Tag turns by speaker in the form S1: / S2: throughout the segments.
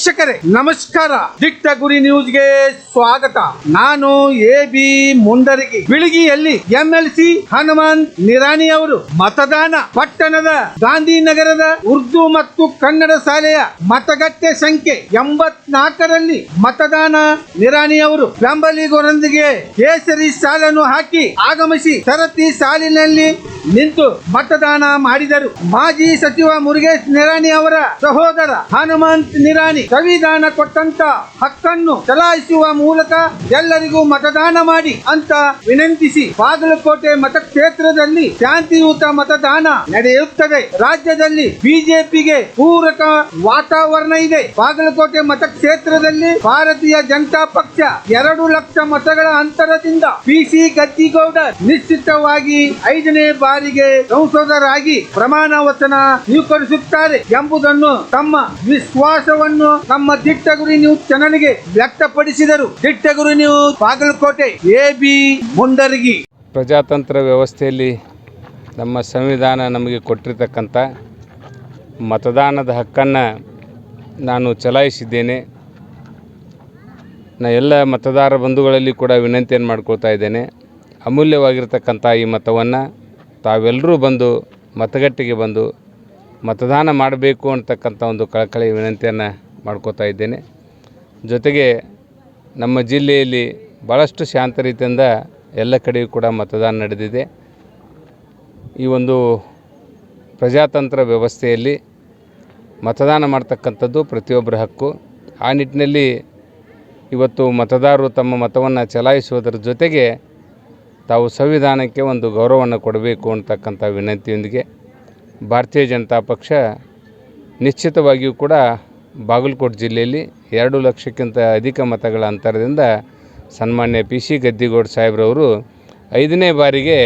S1: ವೀಕ್ಷಕರೇ, ನಮಸ್ಕಾರ. ದಿಟ್ಟ ಗುರಿ ನ್ಯೂಸ್ಗೆ ಸ್ವಾಗತ. ನಾನು ಎ ಬಿ ಮುಂಡರಗಿ. ಬಿಳಿಗಿಯಲ್ಲಿ ಎಂಎಲ್ಸಿ ಹನುಮಂತ್ ನಿರಾಣಿ ಅವರು ಮತದಾನ ಪಟ್ಟಣದ ಗಾಂಧಿನಗರದ ಉರ್ದು ಮತ್ತು ಕನ್ನಡ ಶಾಲೆಯ ಮತಗಟ್ಟೆ ಸಂಖ್ಯೆ ಎಂಬತ್ನಾಲ್ಕರಲ್ಲಿ ಮತದಾನ ನಿರಾಣಿ ಅವರು ಬೆಂಬಲಿಗರೊಂದಿಗೆ ಕೇಸರಿ ಸಾಲನ್ನು ಹಾಕಿ ಆಗಮಿಸಿ ಸರತಿ ಸಾಲಿನಲ್ಲಿ ನಿಂತು ಮತದಾನ ಮಾಡಿದರು. ಮಾಜಿ ಸಚಿವ ಮುರುಗೇಶ್ ನಿರಾಣಿ ಅವರ ಸಹೋದರ ಹನುಮಂತ್ ನಿರಾಣಿ ಸಂವಿಧಾನ ಕೊಟ್ಟಂತ ಹಕ್ಕನ್ನು ಚಲಾಯಿಸುವ ಮೂಲಕ ಎಲ್ಲರಿಗೂ ಮತದಾನ ಮಾಡಿ ಅಂತ ವಿನಂತಿಸಿ ಬಾಗಲಕೋಟೆ ಮತಕ್ಷೇತ್ರದಲ್ಲಿ ಶಾಂತಿಯುತ ಮತದಾನ ನಡೆಯುತ್ತದೆ. ರಾಜ್ಯದಲ್ಲಿ ಬಿಜೆಪಿಗೆ ಪೂರಕ ವಾತಾವರಣ ಇದೆ. ಬಾಗಲಕೋಟೆ ಮತಕ್ಷೇತ್ರದಲ್ಲಿ ಭಾರತೀಯ ಜನತಾ ಪಕ್ಷ ಎರಡು ಲಕ್ಷ ಮತಗಳ ಅಂತರದಿಂದ ಪಿಸಿ ಗದ್ದಿಗೌಡ ನಿಶ್ಚಿತವಾಗಿ ಐದನೇ ಬಾರಿಗೆ ಸಂಸದರಾಗಿ ಪ್ರಮಾಣ ವಚನ ಸ್ವೀಕರಿಸುತ್ತಾರೆ ಎಂಬುದನ್ನು ತಮ್ಮ ವಿಶ್ವಾಸವನ್ನು ನಮ್ಮ ದಿಟ್ಟಗುರಿ ನೀವು ಜನರಿಗೆ ವ್ಯಕ್ತಪಡಿಸಿದರು. ದಿಟ್ಟಗುರಿ ನೀವು ಬಾಗಲಕೋಟೆ ಎ ಬಿ ಮುಂಡರಗಿ.
S2: ಪ್ರಜಾತಂತ್ರ ವ್ಯವಸ್ಥೆಯಲ್ಲಿ ನಮ್ಮ ಸಂವಿಧಾನ ನಮಗೆ ಕೊಟ್ಟಿರ್ತಕ್ಕಂಥ ಮತದಾನದ ಹಕ್ಕನ್ನು ನಾನು ಚಲಾಯಿಸಿದ್ದೇನೆ. ನಾ ಎಲ್ಲ ಮತದಾರ ಬಂಧುಗಳಲ್ಲಿ ಕೂಡ ವಿನಂತಿಯನ್ನು ಮಾಡ್ಕೊಳ್ತಾ ಇದ್ದೇನೆ. ಅಮೂಲ್ಯವಾಗಿರ್ತಕ್ಕಂಥ ಈ ಮತವನ್ನು ತಾವೆಲ್ಲರೂ ಬಂದು, ಮತಗಟ್ಟೆಗೆ ಬಂದು ಮತದಾನ ಮಾಡಬೇಕು ಅಂತಕ್ಕಂಥ ಒಂದು ಕಳಕಳಿ ವಿನಂತಿಯನ್ನು ಮಾಡ್ಕೋತಾ ಇದ್ದೇನೆ. ಜೊತೆಗೆ ನಮ್ಮ ಜಿಲ್ಲೆಯಲ್ಲಿ ಭಾಳಷ್ಟು ಶಾಂತ ರೀತಿಯಿಂದ ಎಲ್ಲ ಕಡೆಯೂ ಕೂಡ ಮತದಾನ ನಡೆದಿದೆ. ಈ ಒಂದು ಪ್ರಜಾತಂತ್ರ ವ್ಯವಸ್ಥೆಯಲ್ಲಿ ಮತದಾನ ಮಾಡ್ತಕ್ಕಂಥದ್ದು ಪ್ರತಿಯೊಬ್ಬರ ಹಕ್ಕು. ಆ ನಿಟ್ಟಿನಲ್ಲಿ ಇವತ್ತು ಮತದಾರರು ತಮ್ಮ ಮತವನ್ನು ಚಲಾಯಿಸುವುದರ ಜೊತೆಗೆ ತಾವು ಸಂವಿಧಾನಕ್ಕೆ ಒಂದು ಗೌರವವನ್ನು ಕೊಡಬೇಕು ಅಂತಕ್ಕಂಥ ವಿನಂತಿಯೊಂದಿಗೆ ಭಾರತೀಯ ಜನತಾ ಪಕ್ಷ ನಿಶ್ಚಿತವಾಗಿಯೂ ಕೂಡ ಬಾಗಲಕೋಟೆ ಜಿಲ್ಲೆಯಲ್ಲಿ ಎರಡು ಲಕ್ಷಕ್ಕಿಂತ ಅಧಿಕ ಮತಗಳ ಅಂತರದಿಂದ ಸನ್ಮಾನ್ಯ ಪಿ ಸಿ ಗದ್ದಿಗೌಡ ಸಾಹೇಬ್ರವರು ಐದನೇ ಬಾರಿಗೆ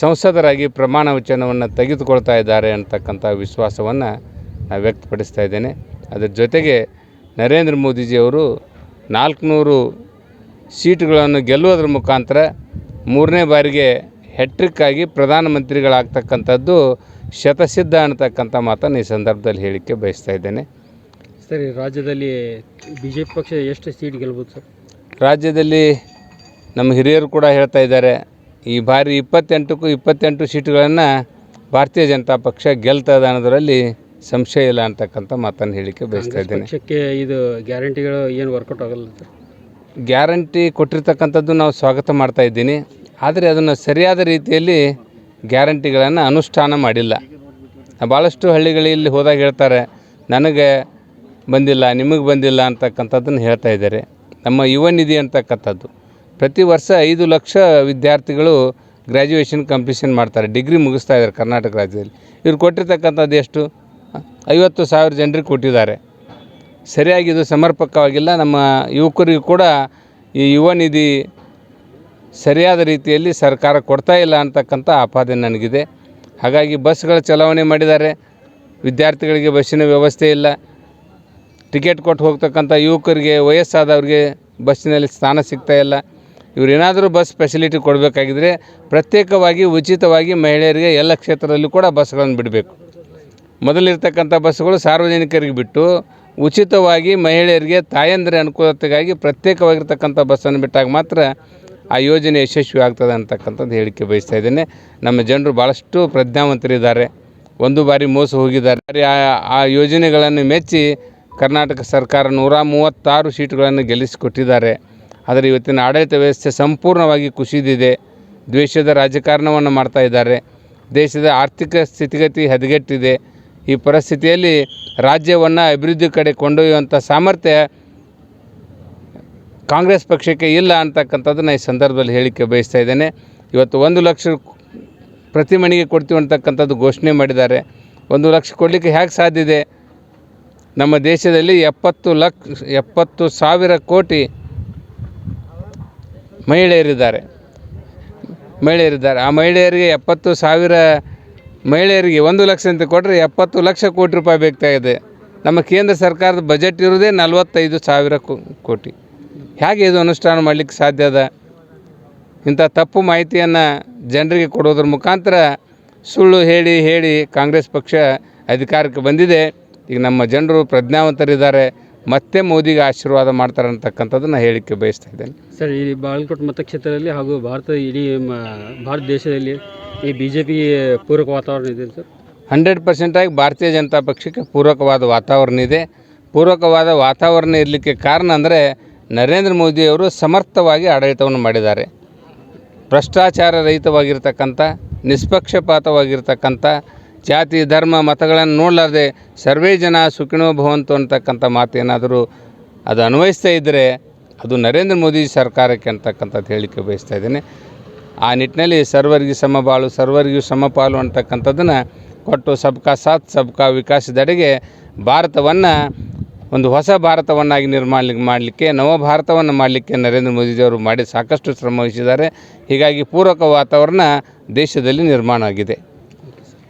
S2: ಸಂಸದರಾಗಿ ಪ್ರಮಾಣ ವಚನವನ್ನು ತೆಗೆದುಕೊಳ್ತಾ ಇದ್ದಾರೆ ಅಂತಕ್ಕಂಥ ವಿಶ್ವಾಸವನ್ನು ನಾನು ವ್ಯಕ್ತಪಡಿಸ್ತಾ ಇದ್ದೇನೆ. ಅದರ ಜೊತೆಗೆ ನರೇಂದ್ರ ಮೋದಿಜಿಯವರು ನಾಲ್ಕುನೂರು ಸೀಟುಗಳನ್ನು ಗೆಲ್ಲುವುದರ ಮುಖಾಂತರ ಮೂರನೇ ಬಾರಿಗೆ ಹೆಟ್ರಿಕ್ಕಾಗಿ ಪ್ರಧಾನಮಂತ್ರಿಗಳಾಗ್ತಕ್ಕಂಥದ್ದು ಶತಸಿದ್ಧ ಅನ್ನತಕ್ಕಂಥ ಮಾತನ್ನು ಈ ಸಂದರ್ಭದಲ್ಲಿ ಹೇಳಿಕ್ಕೆ ಬಯಸ್ತಾ ಇದ್ದೇನೆ.
S3: ಸರಿ ರಾಜ್ಯದಲ್ಲಿ ಬಿ ಜೆ ಪಿ ಪಕ್ಷ ಎಷ್ಟು ಸೀಟ್ ಗೆಲ್ಬೋದು ಸರ್?
S2: ರಾಜ್ಯದಲ್ಲಿ ನಮ್ಮ ಹಿರಿಯರು ಕೂಡ ಹೇಳ್ತಾ ಇದ್ದಾರೆ ಈ ಬಾರಿ ಇಪ್ಪತ್ತೆಂಟಕ್ಕೂ ಇಪ್ಪತ್ತೆಂಟು ಸೀಟುಗಳನ್ನು ಭಾರತೀಯ ಜನತಾ ಪಕ್ಷ ಗೆಲ್ತದ ಅನ್ನೋದರಲ್ಲಿ ಸಂಶಯ ಇಲ್ಲ ಅಂತಕ್ಕಂಥ ಮಾತನ್ನು ಹೇಳಿಕೆ ಬಯಸ್ತಾ
S3: ಇದ್ದೀನಿ
S2: ಇದ್ದೇನೆ.
S3: ಪಕ್ಷಕ್ಕೆ ಇದು ಗ್ಯಾರಂಟಿಗಳು ಏನು ವರ್ಕೌಟ್ ಆಗಲ್ಲ ಸರ್?
S2: ಗ್ಯಾರಂಟಿ ಕೊಟ್ಟಿರ್ತಕ್ಕಂಥದ್ದು ನಾವು ಸ್ವಾಗತ ಮಾಡ್ತಾ ಇದ್ದೀನಿ ಆದರೆ ಅದನ್ನು ಸರಿಯಾದ ರೀತಿಯಲ್ಲಿ ಗ್ಯಾರಂಟಿಗಳನ್ನು ಅನುಷ್ಠಾನ ಮಾಡಿಲ್ಲ. ಭಾಳಷ್ಟು ಹಳ್ಳಿಗಳಲ್ಲಿ ಹೋದಾಗ ಹೇಳ್ತಾರೆ ನನಗೆ ಬಂದಿಲ್ಲ, ನಿಮಗೆ ಬಂದಿಲ್ಲ ಅಂತಕ್ಕಂಥದ್ದನ್ನು ಹೇಳ್ತಾ ಇದ್ದಾರೆ. ನಮ್ಮ ಯುವ ನಿಧಿ ಅಂತಕ್ಕಂಥದ್ದು. ಪ್ರತಿ ವರ್ಷ ಐದು ಲಕ್ಷ ವಿದ್ಯಾರ್ಥಿಗಳು ಗ್ರ್ಯಾಜುಯೇಷನ್ ಕಂಪ್ಲೀಷನ್ ಮಾಡ್ತಾರೆ ಡಿಗ್ರಿ ಮುಗಿಸ್ತಾ ಇದ್ದಾರೆ ಕರ್ನಾಟಕ ರಾಜ್ಯದಲ್ಲಿ. ಇವ್ರು ಕೊಟ್ಟಿರ್ತಕ್ಕಂಥದ್ದು ಎಷ್ಟು? ಐವತ್ತು ಸಾವಿರ ಜನರಿಗೆ ಕೊಟ್ಟಿದ್ದಾರೆ. ಸರಿಯಾಗಿ ಇದು ಸಮರ್ಪಕವಾಗಿಲ್ಲ. ನಮ್ಮ ಯುವಕರಿಗೂ ಕೂಡ ಈ ಯುವ ನಿಧಿ ಸರಿಯಾದ ರೀತಿಯಲ್ಲಿ ಸರ್ಕಾರ ಕೊಡ್ತಾ ಇಲ್ಲ ಅಂತಕ್ಕಂಥ ಆಪಾದನೆ ನನಗಿದೆ. ಹಾಗಾಗಿ ಬಸ್ಗಳ ಚಲಾವಣೆ ಮಾಡಿದ್ದಾರೆ. ವಿದ್ಯಾರ್ಥಿಗಳಿಗೆ ಬಸ್ಸಿನ ವ್ಯವಸ್ಥೆ ಇಲ್ಲ. ಟಿಕೆಟ್ ಕೊಟ್ಟು ಹೋಗ್ತಕ್ಕಂಥ ಯುವಕರಿಗೆ, ವಯಸ್ಸಾದವ್ರಿಗೆ ಬಸ್ಸಿನಲ್ಲಿ ಸ್ಥಾನ ಸಿಗ್ತಾ ಇಲ್ಲ. ಇವರೇನಾದರೂ ಬಸ್ ಫೆಸಿಲಿಟಿ ಕೊಡಬೇಕಾಗಿದ್ರೆ ಪ್ರತ್ಯೇಕವಾಗಿ, ಉಚಿತವಾಗಿ ಮಹಿಳೆಯರಿಗೆ ಎಲ್ಲ ಕ್ಷೇತ್ರದಲ್ಲೂ ಕೂಡ ಬಸ್ಗಳನ್ನು ಬಿಡಬೇಕು. ಮೊದಲಿರ್ತಕ್ಕಂಥ ಬಸ್ಸುಗಳು ಸಾರ್ವಜನಿಕರಿಗೆ ಬಿಟ್ಟು ಉಚಿತವಾಗಿ ಮಹಿಳೆಯರಿಗೆ ತಾಯಂದಿರ ಅನುಕೂಲತೆಗಾಗಿ ಪ್ರತ್ಯೇಕವಾಗಿರ್ತಕ್ಕಂಥ ಬಸ್ಸನ್ನು ಬಿಟ್ಟಾಗ ಮಾತ್ರ ಆ ಯೋಜನೆ ಯಶಸ್ವಿ ಆಗ್ತದೆ ಅಂತಕ್ಕಂಥದ್ದು ಹೇಳಿಕೆ ಬಯಸ್ತಾ ಇದ್ದೇನೆ. ನಮ್ಮ ಜನರು ಭಾಳಷ್ಟು ಪ್ರಜ್ಞಾವಂತರಿದ್ದಾರೆ. ಒಂದು ಬಾರಿ ಮೋಸ ಹೋಗಿದ್ದಾರೆ. ಆ ಯೋಜನೆಗಳನ್ನು ಮೆಚ್ಚಿ ಕರ್ನಾಟಕ ಸರ್ಕಾರ ನೂರ ಮೂವತ್ತಾರು ಸೀಟುಗಳನ್ನು ಗೆಲ್ಲಿಸಿಕೊಟ್ಟಿದ್ದಾರೆ. ಆದರೆ ಇವತ್ತಿನ ಆಡಳಿತ ವ್ಯವಸ್ಥೆ ಸಂಪೂರ್ಣವಾಗಿ ಕುಸಿದಿದೆ. ದ್ವೇಷದ ರಾಜಕಾರಣವನ್ನು ಮಾಡ್ತಾ ಇದ್ದಾರೆ. ದೇಶದ ಆರ್ಥಿಕ ಸ್ಥಿತಿಗತಿ ಹದಗೆಟ್ಟಿದೆ. ಈ ಪರಿಸ್ಥಿತಿಯಲ್ಲಿ ರಾಜ್ಯವನ್ನು ಅಭಿವೃದ್ಧಿ ಕಡೆ ಕೊಂಡೊಯ್ಯುವಂಥ ಸಾಮರ್ಥ್ಯ ಕಾಂಗ್ರೆಸ್ ಪಕ್ಷಕ್ಕೆ ಇಲ್ಲ ಅಂತಕ್ಕಂಥದ್ದನ್ನು ಈ ಸಂದರ್ಭದಲ್ಲಿ ಹೇಳಿಕೆ ಬಯಸ್ತಾ ಇದ್ದೇನೆ. ಇವತ್ತು ಒಂದು ಲಕ್ಷ ಪ್ರತಿ ಮನೆಗೆ ಕೊಡ್ತೀವಿ ಅಂತಕ್ಕಂಥದ್ದು ಘೋಷಣೆ ಮಾಡಿದ್ದಾರೆ. ಒಂದು ಲಕ್ಷ ಕೊಡಲಿಕ್ಕೆ ಹೇಗೆ ಸಾಧ್ಯ ಇದೆ? ನಮ್ಮ ದೇಶದಲ್ಲಿ ಎಪ್ಪತ್ತು ಲಕ್ಷ ಎಪ್ಪತ್ತು ಸಾವಿರ ಕೋಟಿ ಮಹಿಳೆಯರಿದ್ದಾರೆ. ಮಹಿಳೆಯರಿದ್ದಾರೆ. ಆ ಮಹಿಳೆಯರಿಗೆ ಎಪ್ಪತ್ತು ಸಾವಿರ, ಮಹಿಳೆಯರಿಗೆ ಒಂದು ಲಕ್ಷ ಅಂತ ಕೊಟ್ಟರೆ ಎಪ್ಪತ್ತು ಲಕ್ಷ ಕೋಟಿ ರೂಪಾಯಿ ಬೇಕಾಗಿದೆ ನಮ್ಮ ಕೇಂದ್ರ ಸರ್ಕಾರದ ಬಜೆಟ್ ಇರೋದೇ ನಲವತ್ತೈದು ಸಾವಿರ ಕೋಟಿ. ಹೇಗೆ ಇದು ಅನುಷ್ಠಾನ ಮಾಡಲಿಕ್ಕೆ ಸಾಧ್ಯ ಅದ? ಇಂಥ ತಪ್ಪು ಮಾಹಿತಿಯನ್ನು ಜನರಿಗೆ ಕೊಡೋದ್ರ ಮುಖಾಂತರ ಸುಳ್ಳು ಹೇಳಿ ಹೇಳಿ ಕಾಂಗ್ರೆಸ್ ಪಕ್ಷ ಅಧಿಕಾರಕ್ಕೆ ಬಂದಿದೆ. ಈಗ ನಮ್ಮ ಜನರು ಪ್ರಜ್ಞಾವಂತರಿದ್ದಾರೆ ಮತ್ತೆ ಮೋದಿಗೆ ಆಶೀರ್ವಾದ ಮಾಡ್ತಾರೆ ಅಂತಕ್ಕಂಥದ್ದನ್ನು ಹೇಳಿಕೆ ಬಯಸ್ತಾ ಇದ್ದೇನೆ.
S3: ಸರ್ ಈ ಬಾಗಲಕೋಟೆ ಮತಕ್ಷೇತ್ರದಲ್ಲಿ ಹಾಗೂ ಭಾರತ ಇಡೀ ಮ- ಭಾರತ ದೇಶದಲ್ಲಿ ಈ ಬಿ ಜೆ ಪಿ ಪೂರಕ ವಾತಾವರಣ ಇದೆ ಸರ್?
S2: ಹಂಡ್ರೆಡ್ ಪರ್ಸೆಂಟಾಗಿ ಭಾರತೀಯ ಜನತಾ ಪಕ್ಷಕ್ಕೆ ಪೂರಕವಾದ ವಾತಾವರಣ ಇದೆ. ಪೂರಕವಾದ ವಾತಾವರಣ ಇರಲಿಕ್ಕೆ ಕಾರಣ ಅಂದರೆ ನರೇಂದ್ರ ಮೋದಿಯವರು ಸಮರ್ಥವಾಗಿ ಆಡಳಿತವನ್ನು ಮಾಡಿದ್ದಾರೆ. ಭ್ರಷ್ಟಾಚಾರ ರಹಿತವಾಗಿರ್ತಕ್ಕಂಥ ನಿಷ್ಪಕ್ಷಪಾತವಾಗಿರ್ತಕ್ಕಂಥ ಜಾತಿ, ಧರ್ಮ, ಮತಗಳನ್ನು ನೋಡಲಾರ್ದೆ ಸರ್ವೇ ಜನ ಸುಖಿನೋ ಭವಂತು ಅಂತಕ್ಕಂಥ ಮಾತೇನಾದರೂ ಅದು ಅನ್ವಯಿಸ್ತಾ ಇದ್ದರೆ ಅದು ನರೇಂದ್ರ ಮೋದಿ ಸರ್ಕಾರಕ್ಕೆ ಅಂತಕ್ಕಂಥದ್ದು ಹೇಳಿಕೆ ಬಯಸ್ತಾ ಇದ್ದೇನೆ. ಆ ನಿಟ್ಟಿನಲ್ಲಿ ಸರ್ವರಿಗೂ ಸಮಬಾಳು, ಸರ್ವರಿಗೂ ಸಮಪಾಲು ಅಂತಕ್ಕಂಥದ್ದನ್ನು ಕೊಟ್ಟು ಸಬ್ಕಾ ಸಾಥ್, ಸಬ್ಕಾ ವಿಕಾಸದಡೆಗೆ ಭಾರತವನ್ನು ಒಂದು ಹೊಸ ಭಾರತವನ್ನಾಗಿ ನಿರ್ಮಾಣ ಮಾಡಲಿಕ್ಕೆ, ನವ ಭಾರತವನ್ನು ಮಾಡಲಿಕ್ಕೆ ನರೇಂದ್ರ ಮೋದಿಜಿಯವರು ಮಾಡಿ ಸಾಕಷ್ಟು ಶ್ರಮ ವಹಿಸಿದ್ದಾರೆ. ಹೀಗಾಗಿ ಪೂರಕ ವಾತಾವರಣ ದೇಶದಲ್ಲಿ ನಿರ್ಮಾಣ ಆಗಿದೆ.